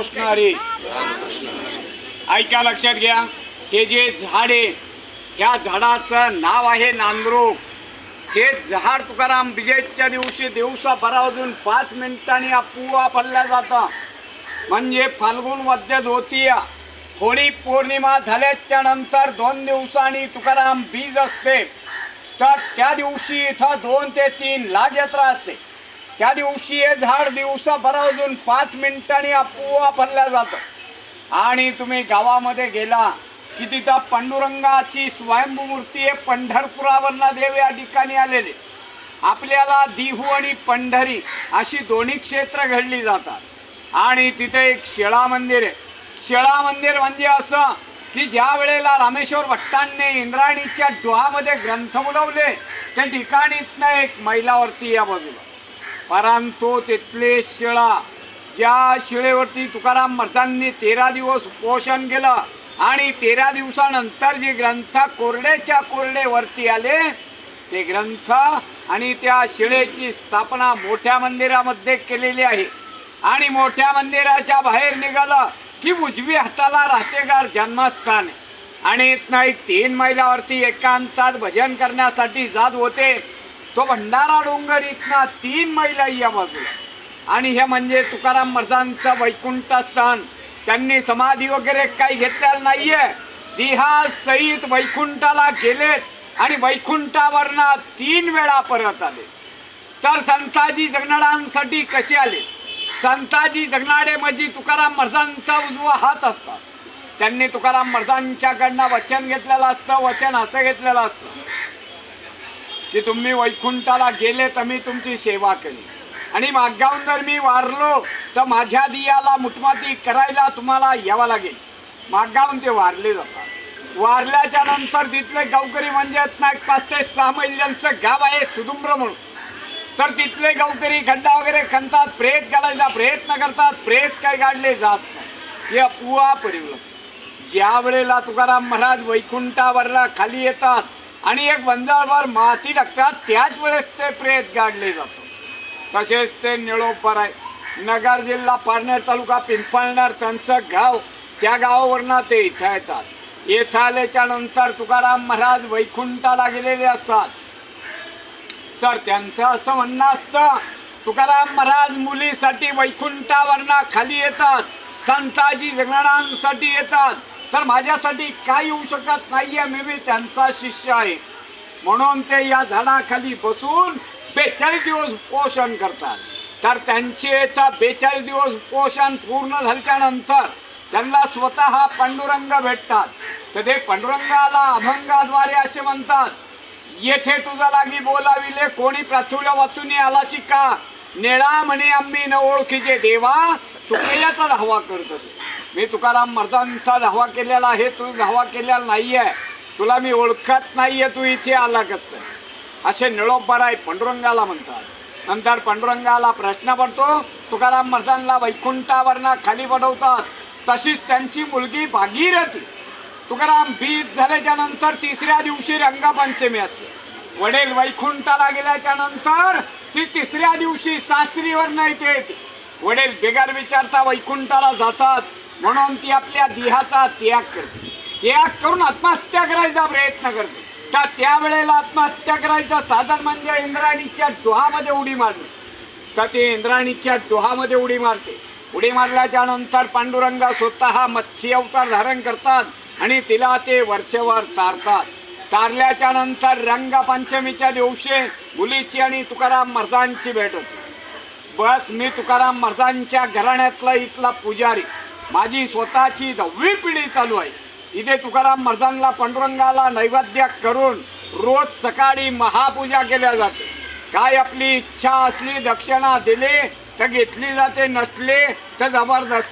रामकृष्ण हरी ऐका लक्षात घ्या हे जे झाड आहे ह्या झाडाचं नाव आहे नांदरूक हे झाड तुकाराम विजयच्या दिवशी दिवसा बारा पाच मिनिटांनी अपुवा फल्ला जातं. म्हणजे फाल्गुन मध्य धोतिया. होळी पौर्णिमा झाल्याच्यानंतर दोन दिवसांनी तुकाराम बीज असते. तर त्या दिवशी इथं दोन ते तीन लाख यात्रा असते. त्या दिवशी हे झाड दिवसा पाच मिनिटांनी आपोआप फलल्या जातं. आणि तुम्ही गावामध्ये गेला की तिथं पांडुरंगाची स्वयंभू मूर्ती आहे पंढरपुरावरनं देव या ठिकाणी आलेले. आपल्याला दिहू आणि पंढरी अशी दोन्ही क्षेत्र घडली जातात. आणि तिथे एक शिळा मंदिर आहे. शिळा मंदिर म्हणजे असं की ज्या वेळेला रामेश्वर भट्टांनी इंद्रायणीच्या डोहामध्ये ग्रंथ उडवले त्या ठिकाणीतनं एक मैलावरती या बाजूला. परंतु तिथले शिळा ज्या शिळेवरती तुकाराम महाराजांनी तेरा दिवस उपोषण केलं आणि तेरा दिवसानंतर जे ग्रंथ कोरडेच्या कोरडेवरती आले ते ग्रंथ आणि त्या शिळेची स्थापना मोठ्या मंदिरामध्ये केलेली आहे. आणि मोठ्या मंदिराच्या बाहेर निघालं की उजवी हाताला राहतेगार जन्मस्थान. आणि इथनं एक तीन मैलावरती एकांतात भजन करण्यासाठी जात होते. तो भंडारा डोंगर इथनं तीन मैला या बाजूला. आणि हे म्हणजे तुकाराम महाराजांचं वैकुंठ स्थान. त्यांनी समाधी वगैरे काही घेतलेलं नाहीये. दिहा सहित वैकुंठाला गेलेत आणि वैकुंठावरनं तीन वेळा परत आले. तर संताजी जगनाडांसाठी कसे आले? संताजी जगनाडे म्हणजे तुकाराम महाराजांचा उजवा हात असतात. त्यांनी तुकाराम महाराजांच्याकडनं वचन घेतलेलं असतं वचन असं घेतलेलं असतं. की तुम्ही वैकुंठाला गेले तर मी तुमची सेवा केली आणि मागाहून जर मी वारलो तर माझ्या दियाला मुठमाती करायला तुम्हाला यावं लागेल. मागगाहून ते वारले जातात. वारल्याच्या नंतर तिथले गावकरी म्हणजे नाही ना एक पाच ते सहा मैल्यांचं गाव आहे सुदुम्र म्हणून. तर तिथले गावकरी खड्डा वगैरे खणतात प्रेत काढायचा प्रयत्न करतात प्रेत काय काढले जात नाही. हे अपुवा परिवलं ज्या वेळेला तुकाराम महाराज वैकुंठावरला खाली येतात आणि एक बंजावर माती टाकतात त्याच वेळेस ते प्रेत गाडले जातो. तसेच ते निळोपर आहे नगर जिल्हा पारनेर तालुका पिंपळणार त्यांचं गाव त्या गावावरनं ते इथं येतात. येथं आल्याच्यानंतर तुकाराम महाराज वैकुंठाला गेलेले असतात. तर त्यांचं असं म्हणणं असतं तुकाराम महाराज मुलीसाठी वैकुंठावरनं खाली येतात संताजी जगणारांसाठी येतात तर माझ्यासाठी काय येऊ शकत नाही आहे मी बी त्यांचा शिष्य आहे. म्हणून ते या झाडाखाली बसून बेचाळीस दिवस पोषण करतात. तर त्यांचे तर बेचाळीस दिवस पोषण पूर्ण झाल्यानंतर त्यांना स्वतः पांडुरंग भेटतात. तर ते पांडुरंगाला अभंगाद्वारे असे म्हणतात येथे तुझा लागी बोलाविले कोणी प्राथुल्या वाचून आला शिका. नेळा म्हणे आम्ही न ओळखीचे देवा तू केल्याचा धावा करत असे. मी तुकाराम मर्दांचा धावा केलेला आहे तू धावा केलेला नाही आहे तुला मी ओळखत नाही आहे तू इथे आला कसं? असे निळोबराय आहे पांडुरंगाला म्हणतात. नंतर पांडुरंगाला प्रश्न पडतो तुकाराम मर्दांना वैकुंठावरनं खाली पडवतात तशीच त्यांची मुलगी भागीरथी. तुकाराम बीज झाल्याच्यानंतर तिसऱ्या दिवशी रंगपंचमी असते. वडील वैकुंठाला गेल्याच्यानंतर ती तिसऱ्या दिवशी सासरीवर नाही येते. वडील बिगर विचारता वैकुंठाला जातात. म्हणून ती आपल्या देहाचा त्याग करते. त्याग करून आत्महत्या करायचा प्रयत्न करते. तर त्यावेळेला आत्महत्या करायचं साधन म्हणजे इंद्राणीच्या डोहामध्ये उडी मारणे. तर ते इंद्राणीच्या डोहामध्ये उडी मारते. उडी मारल्याच्या नंतर पांडुरंगा स्वतः मत्स्य अवतार धारण करतात आणि तिला ते वरचेवर तारतात. तारल्याच्या नंतर रंगपंचमीच्या दिवशी मुलीची आणि तुकाराम मर्दांची भेट होते. बस मी तुकाराम महाराजांच्या घराण्यातला इथला पुजारी. माझी स्वतःची दहावी पिढी चालू आहे. इथे तुकाराम महाराजांना पांडुरंगाला नैवेद्य करून रोज सकाळी महापूजा केल्या जाते. काय आपली इच्छा असली दक्षिणा दिली तर घेतली जाते नसले तर जबरदस्त